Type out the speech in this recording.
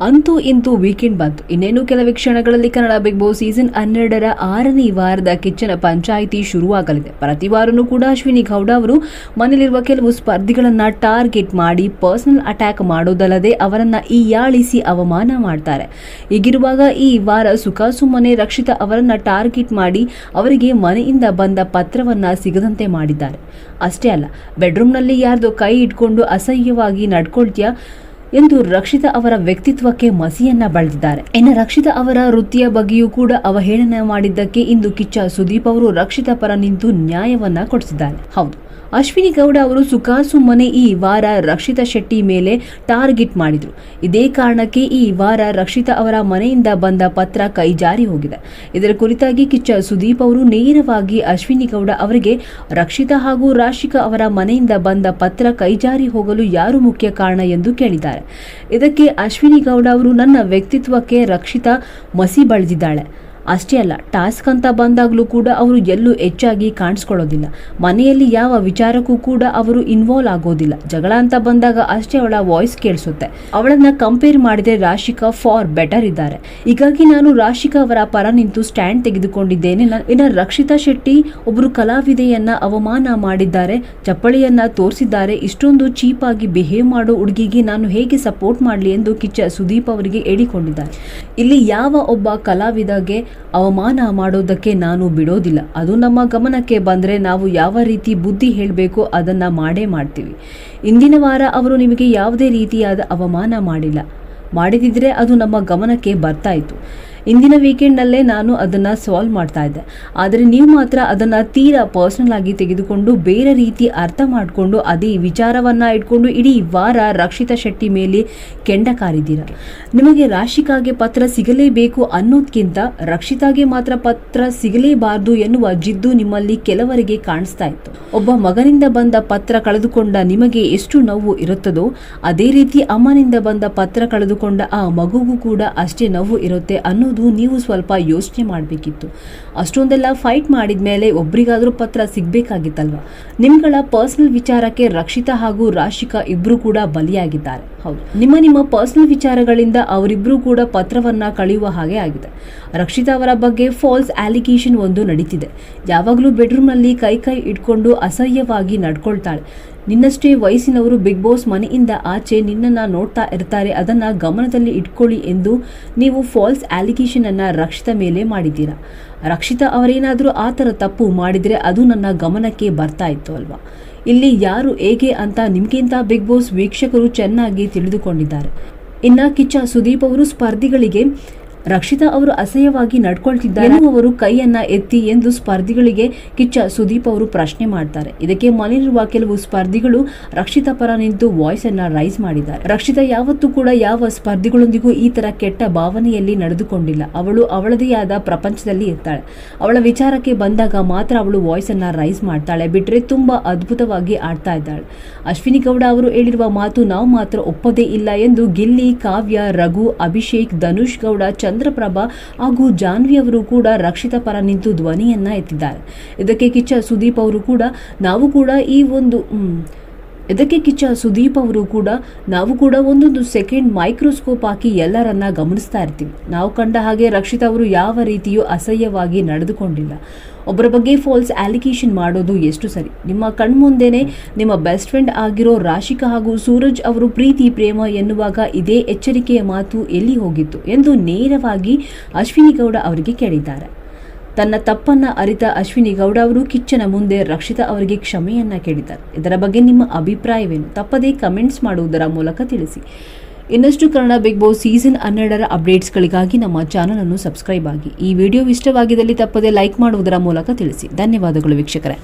ಅಂತೂ ಇಂತೂ ವೀಕೆಂಡ್ ಬಂತು. ಇನ್ನೇನು ಕೆಲವೇ ಕ್ಷಣಗಳಲ್ಲಿ ಕನ್ನಡ ಬಿಗ್ ಬಾಸ್ ಸೀಸನ್ ಹನ್ನೆರಡರ ಆರನೇ ವಾರದ ಕಿಚ್ಚನ ಪಂಚಾಯಿತಿ ಶುರುವಾಗಲಿದೆ. ಪ್ರತಿ ವಾರನೂ ಕೂಡ ಅಶ್ವಿನಿ ಗೌಡ ಅವರು ಮನೆಯಲ್ಲಿರುವ ಕೆಲವು ಸ್ಪರ್ಧಿಗಳನ್ನ ಟಾರ್ಗೆಟ್ ಮಾಡಿ ಪರ್ಸನಲ್ ಅಟ್ಯಾಕ್ ಮಾಡೋದಲ್ಲದೆ ಅವರನ್ನ ಈಯಾಳಿಸಿ ಅವಮಾನ ಮಾಡ್ತಾರೆ. ಹೀಗಿರುವಾಗ ಈ ವಾರ ಸುಖ ರಕ್ಷಿತಾ ಅವರನ್ನ ಟಾರ್ಗೆಟ್ ಮಾಡಿ ಅವರಿಗೆ ಮನೆಯಿಂದ ಬಂದ ಪತ್ರವನ್ನ ಸಿಗದಂತೆ ಮಾಡಿದ್ದಾರೆ. ಅಷ್ಟೇ ಅಲ್ಲ ಬೆಡ್ರೂಮ್ನಲ್ಲಿ ಯಾರ್ದೋ ಕೈ ಇಟ್ಕೊಂಡು ಅಸಹ್ಯವಾಗಿ ನಡ್ಕೊಳ್ತೀಯಾ ಎಂದು ರಕ್ಷಿತಾ ಅವರ ವ್ಯಕ್ತಿತ್ವಕ್ಕೆ ಮಸಿಯನ್ನ ಬಳಿದಿದ್ದಾರೆ. ಇನ್ನು ರಕ್ಷಿತಾ ಅವರ ವೃತ್ತಿಯ ಬಗ್ಗೆಯೂ ಕೂಡ ಅವಹೇಳನ ಮಾಡಿದ್ದಕ್ಕೆ ಇಂದು ಕಿಚ್ಚ ಸುದೀಪ್ ಅವರು ರಕ್ಷಿತಾ ಪರ ನಿಂತು ನ್ಯಾಯವನ್ನ ಕೊಡಿಸಿದ್ದಾರೆ. ಹೌದು. ಅಶ್ವಿನಿ ಗೌಡ ಅವರು ಸುಖಾಸುಮ್ಮನೆ ಈ ವಾರ ರಕ್ಷಿತಾ ಶೆಟ್ಟಿ ಮೇಲೆ ಟಾರ್ಗೆಟ್ ಮಾಡಿದ್ರು. ಇದೇ ಕಾರಣಕ್ಕೆ ಈ ವಾರ ರಕ್ಷಿತಾ ಅವರ ಮನೆಯಿಂದ ಬಂದ ಪತ್ರ ಕೈಜಾರಿ ಹೋಗಿದೆ. ಇದರ ಕುರಿತಾಗಿ ಕಿಚ್ಚ ಸುದೀಪ್ ಅವರು ನೇರವಾಗಿ ಅಶ್ವಿನಿ ಗೌಡ ಅವರಿಗೆ ರಕ್ಷಿತಾ ಹಾಗೂ ರಾಶಿಕಾ ಅವರ ಮನೆಯಿಂದ ಬಂದ ಪತ್ರ ಕೈಜಾರಿ ಹೋಗಲು ಯಾರು ಮುಖ್ಯ ಕಾರಣ ಎಂದು ಕೇಳಿದ್ದಾರೆ. ಇದಕ್ಕೆ ಅಶ್ವಿನಿ ಗೌಡ ಅವರು ನನ್ನ ವ್ಯಕ್ತಿತ್ವಕ್ಕೆ ರಕ್ಷಿತಾ ಮಸಿ ಬಳಿದಿದ್ದಾಳೆ. ಅಷ್ಟೇ ಅಲ್ಲ, ಟಾಸ್ಕ್ ಅಂತ ಬಂದಾಗಲೂ ಕೂಡ ಅವರು ಎಲ್ಲೂ ಹೆಚ್ಚಾಗಿ ಕಾಣಿಸ್ಕೊಳ್ಳೋದಿಲ್ಲ. ಮನೆಯಲ್ಲಿ ಯಾವ ವಿಚಾರಕ್ಕೂ ಕೂಡ ಅವರು ಇನ್ವಾಲ್ವ್ ಆಗೋದಿಲ್ಲ. ಜಗಳ ಅಂತ ಬಂದಾಗ ಅಷ್ಟೇ ಅವಳ ವಾಯ್ಸ್ ಕೇಳಿಸುತ್ತೆ. ಅವಳನ್ನ ಕಂಪೇರ್ ಮಾಡಿದ್ರೆ ರಾಶಿಕಾ ಫಾರ್ ಬೆಟರ್ ಇದ್ದಾರೆ. ಹೀಗಾಗಿ ನಾನು ರಾಶಿಕಾ ಅವರ ಪರ ನಿಂತು ಸ್ಟ್ಯಾಂಡ್ ತೆಗೆದುಕೊಂಡಿದ್ದೇನೆ. ಇನ್ನು ರಕ್ಷಿತಾ ಶೆಟ್ಟಿ ಒಬ್ಬರು ಕಲಾವಿದೆಯನ್ನ ಅವಮಾನ ಮಾಡಿದ್ದಾರೆ ಚಪ್ಪಳಿಯನ್ನ ತೋರಿಸಿದ್ದಾರೆ. ಇಷ್ಟೊಂದು ಚೀಪ್ ಆಗಿ ಬಿಹೇವ್ ಮಾಡೋ ಹುಡುಗಿಗೆ ನಾನು ಹೇಗೆ ಸಪೋರ್ಟ್ ಮಾಡಲಿ ಎಂದು ಕಿಚ್ಚ ಸುದೀಪ್ ಅವರಿಗೆ ಹೇಳಿಕೊಂಡಿದ್ದಾರೆ ಇಲ್ಲಿ ಯಾವ ಒಬ್ಬ ಕಲಾವಿದಗೆ ಅವಮಾನ ಮಾಡೋದಕ್ಕೆ ನಾನು ಬಿಡೋದಿಲ್ಲ. ಅದು ನಮ್ಮ ಗಮನಕ್ಕೆ ಬಂದರೆ ನಾವು ಯಾವ ರೀತಿ ಬುದ್ಧಿ ಹೇಳಬೇಕು ಅದನ್ನು ಮಾಡೇ ಮಾಡ್ತೀವಿ. ಇಂದಿನ ವಾರ ಅವರು ನಿಮಗೆ ಯಾವುದೇ ರೀತಿಯಾದ ಅವಮಾನ ಮಾಡಿಲ್ಲ. ಮಾಡಿದಿದ್ರೆ ಅದು ನಮ್ಮ ಗಮನಕ್ಕೆ ಬರ್ತಾ ಇತ್ತು. ಇಂದಿನ ವೀಕೆಂಡ್ನಲ್ಲೇ ನಾನು ಅದನ್ನು ಸಾಲ್ವ್ ಮಾಡ್ತಾ ಇದ್ದೆ. ಆದರೆ ನೀವು ಮಾತ್ರ ಅದನ್ನು ತೀರಾ ಪರ್ಸನಲ್ ಆಗಿ ತೆಗೆದುಕೊಂಡು ಬೇರೆ ರೀತಿ ಅರ್ಥ ಮಾಡಿಕೊಂಡು ಅದೇ ವಿಚಾರವನ್ನು ಇಟ್ಕೊಂಡು ಇಡೀ ವಾರ ರಕ್ಷಿತಾ ಶೆಟ್ಟಿ ಮೇಲೆ ಕೆಂಡ ಕಾರಿದ್ದೀರ. ನಿಮಗೆ ರಾಶಿಕಾಗೆ ಪತ್ರ ಸಿಗಲೇಬೇಕು ಅನ್ನೋದಕ್ಕಿಂತ ರಕ್ಷಿತಾಗೆ ಮಾತ್ರ ಪತ್ರ ಸಿಗಲೇಬಾರದು ಎನ್ನುವ ಜಿದ್ದು ನಿಮ್ಮಲ್ಲಿ ಕೆಲವರಿಗೆ ಕಾಣಿಸ್ತಾ ಇತ್ತು. ಒಬ್ಬ ಮಗನಿಂದ ಬಂದ ಪತ್ರ ಕಳೆದುಕೊಂಡ ನಿಮಗೆ ಎಷ್ಟು ನೋವು ಇರುತ್ತದೋ, ಅದೇ ರೀತಿ ಅಮ್ಮನಿಂದ ಬಂದ ಪತ್ರ ಕಳೆದುಕೊಂಡ ಆ ಮಗುಗೂ ಕೂಡ ಅಷ್ಟೇ ನೋವು ಇರುತ್ತೆ ಅನ್ನೋದು ನೀವು ಸ್ವಲ್ಪ ಯೋಚನೆ ಮಾಡಬೇಕಿತ್ತು. ಅಷ್ಟೊಂದೆಲ್ಲ ಫೈಟ್ ಮಾಡಿದ ಮೇಲೆ ಒಬ್ರಿಗಾದರೂ ಪತ್ರ ಸಿಗಬೇಕಾಗಿತ್ತಲ್ವ? ನಿಮ್ಗಳ ಪರ್ಸ್ನಲ್ ವಿಚಾರಕ್ಕೆ ರಕ್ಷಿತಾ ಹಾಗೂ ರಾಶಿಕಾ ಇಬ್ಬರು ಕೂಡ ಬಲಿಯಾಗಿದ್ದಾರೆ. ಹೌದು. ನಿಮ್ಮ ನಿಮ್ಮ ಪರ್ಸ್ನಲ್ ವಿಚಾರಗಳಿಂದ ಅವರಿಬ್ಬರು ಕೂಡ ಪತ್ರವನ್ನ ಕಳೆಯುವ ಹಾಗೆ ಆಗಿದೆ. ರಕ್ಷಿತಾ ಅವರ ಬಗ್ಗೆ ಫಾಲ್ಸ್ ಅಲಿಗೇಷನ್ ಒಂದು ನಡೀತಿದೆ. ಯಾವಾಗಲೂ ಬೆಡ್ರೂಮ್ನಲ್ಲಿ ಕೈ ಕೈ ಇಟ್ಕೊಂಡು ಅಸಹ್ಯವಾಗಿ ನಡ್ಕೊಳ್ತಾಳೆ. ನಿನ್ನಷ್ಟೇ ವಯಸ್ಸಿನವರು ಬಿಗ್ ಬಾಸ್ ಮನೆಯಿಂದ ಆಚೆ ನಿನ್ನನ್ನು ನೋಡ್ತಾ ಇರ್ತಾರೆ, ಅದನ್ನು ಗಮನದಲ್ಲಿ ಇಟ್ಕೊಳ್ಳಿ ಎಂದು ನೀವು ಫಾಲ್ಸ್ ಅಲಿಗೇಷನ್ ಅನ್ನ ರಕ್ಷಿತ ಮೇಲೆ ಮಾಡಿದ್ದೀರಾ? ರಕ್ಷಿತಾ ಅವರೇನಾದರೂ ಆ ಥರ ತಪ್ಪು ಮಾಡಿದರೆ ಅದು ನನ್ನ ಗಮನಕ್ಕೆ ಬರ್ತಾ ಇತ್ತು ಅಲ್ವಾ? ಇಲ್ಲಿ ಯಾರು ಹೇಗೆ ಅಂತ ನಿಮಗಿಂತ ಬಿಗ್ ಬಾಸ್ ವೀಕ್ಷಕರು ಚೆನ್ನಾಗಿ ತಿಳಿದುಕೊಂಡಿದ್ದಾರೆ. ಇನ್ನ ಕಿಚ್ಚ ಸುದೀಪ್ ಅವರು ಸ್ಪರ್ಧಿಗಳಿಗೆ ರಕ್ಷಿತಾ ಅವರು ಅಸಹ್ಯವಾಗಿ ನಡ್ಕೊಳ್ತಿದ್ದಾರೆ. ಅವರು ಕೈಯನ್ನ ಎತ್ತಿ ಎಂದು ಸ್ಪರ್ಧಿಗಳಿಗೆ ಕಿಚ್ಚ ಸುದೀಪ್ ಅವರು ಪ್ರಶ್ನೆ ಮಾಡ್ತಾರೆ. ಇದಕ್ಕೆ ಮನೆಯಲ್ಲಿರುವ ಕೆಲವು ಸ್ಪರ್ಧಿಗಳು ರಕ್ಷಿತಾ ಪರ ನಿಂತು ವಾಯ್ಸ್ ಅನ್ನ ರೈಸ್ ಮಾಡಿದ್ದಾರೆ. ರಕ್ಷಿತಾ ಯಾವತ್ತೂ ಕೂಡ ಯಾವ ಸ್ಪರ್ಧಿಗಳೊಂದಿಗೂ ಈ ತರ ಕೆಟ್ಟ ಭಾವನೆಯಲ್ಲಿ ನಡೆದುಕೊಂಡಿಲ್ಲ. ಅವಳು ಅವಳದೇ ಆದ ಪ್ರಪಂಚದಲ್ಲಿ ಇರ್ತಾಳೆ. ಅವಳ ವಿಚಾರಕ್ಕೆ ಬಂದಾಗ ಮಾತ್ರ ಅವಳು ವಾಯ್ಸ್ ಅನ್ನ ರೈಸ್ ಮಾಡ್ತಾಳೆ. ಬಿಟ್ರೆ ತುಂಬಾ ಅದ್ಭುತವಾಗಿ ಆಡ್ತಾ ಇದ್ದಾಳೆ. ಅಶ್ವಿನಿ ಗೌಡ ಅವರು ಹೇಳಿರುವ ಮಾತು ನಾವು ಮಾತ್ರ ಒಪ್ಪದೇ ಇಲ್ಲ ಎಂದು ಗಿಲ್ಲಿ, ಕಾವ್ಯ, ರಘು, ಅಭಿಷೇಕ್, ಧನುಷ್ ಗೌಡ ಚಂದ್ರಪ್ರಭಾ ಹಾಗೂ ಜಾನ್ವಿ ಅವರು ಕೂಡ ರಕ್ಷಿತಾ ಪರ ನಿಂತು ಧ್ವನಿಯನ್ನ ಎತ್ತಿದ್ದಾರೆ. ಇದಕ್ಕೆ ಕಿಚ್ಚ ಸುದೀಪ್ ಅವರು ಕೂಡ, ನಾವು ಕೂಡ ಈ ಒಂದು ಇದಕ್ಕೆ ಕಿಚ್ಚ ಸುದೀಪ್ ಅವರು ಕೂಡ ನಾವು ಕೂಡ ಒಂದೊಂದು ಸೆಕೆಂಡ್ ಮೈಕ್ರೋಸ್ಕೋಪ್ ಹಾಕಿ ಎಲ್ಲರನ್ನ ಗಮನಿಸ್ತಾ ಇರ್ತೀವಿ. ನಾವು ಕಂಡ ಹಾಗೆ ರಕ್ಷಿತ್ ಅವರು ಯಾವ ರೀತಿಯೂ ಅಸಹ್ಯವಾಗಿ ನಡೆದುಕೊಂಡಿಲ್ಲ. ಒಬ್ಬರ ಬಗ್ಗೆ ಫಾಲ್ಸ್ ಅಲಿಗೇಷನ್ ಮಾಡೋದು ಎಷ್ಟು ಸರಿ. ನಿಮ್ಮ ಕಣ್ಮುಂದೆನೆ ನಿಮ್ಮ ಬೆಸ್ಟ್ ಫ್ರೆಂಡ್ ಆಗಿರೋ ರಾಶಿಕಾ ಹಾಗೂ ಸೂರಜ್ ಅವರು ಪ್ರೀತಿ, ಪ್ರೇಮ ಎನ್ನುವಾಗ ಇದೇ ಎಚ್ಚರಿಕೆಯ ಮಾತು ಎಲ್ಲಿ ಹೋಗಿತ್ತು ಎಂದು ನೇರವಾಗಿ ಅಶ್ವಿನಿ ಗೌಡ ಅವರಿಗೆ ಕೇಳಿದ್ದಾರೆ. ತನ್ನ ತಪ್ಪನ್ನ ಅರಿತ ಅಶ್ವಿನಿ ಗೌಡ ಅವರು ಕಿಚ್ಚನ ಮುಂದೆ ರಕ್ಷಿತಾ ಅವರಿಗೆ ಕ್ಷಮೆಯನ್ನ ಕೇಳಿದ್ದಾರೆ. ಇದರ ಬಗ್ಗೆ ನಿಮ್ಮ ಅಭಿಪ್ರಾಯವೇನು? ತಪ್ಪದೇ ಕಮೆಂಟ್ಸ್ ಮಾಡುವುದರ ಮೂಲಕ ತಿಳಿಸಿ. ಇನ್ನಷ್ಟು ಕನ್ನಡ ಬಿಗ್ ಬಾಸ್ ಸೀಸನ್ ಹನ್ನೆರಡರ ಅಪ್ಡೇಟ್ಸ್ಗಳಿಗಾಗಿ ನಮ್ಮ ಚಾನಲ್ ಅನ್ನು ಸಬ್ಸ್ಕ್ರೈಬ್ ಆಗಿ. ಈ ವಿಡಿಯೋ ಇಷ್ಟವಾಗಿದ್ದಲ್ಲಿ ತಪ್ಪದೇ ಲೈಕ್ ಮಾಡುವುದರ ಮೂಲಕ ತಿಳಿಸಿ. ಧನ್ಯವಾದಗಳು ವೀಕ್ಷಕರೇ.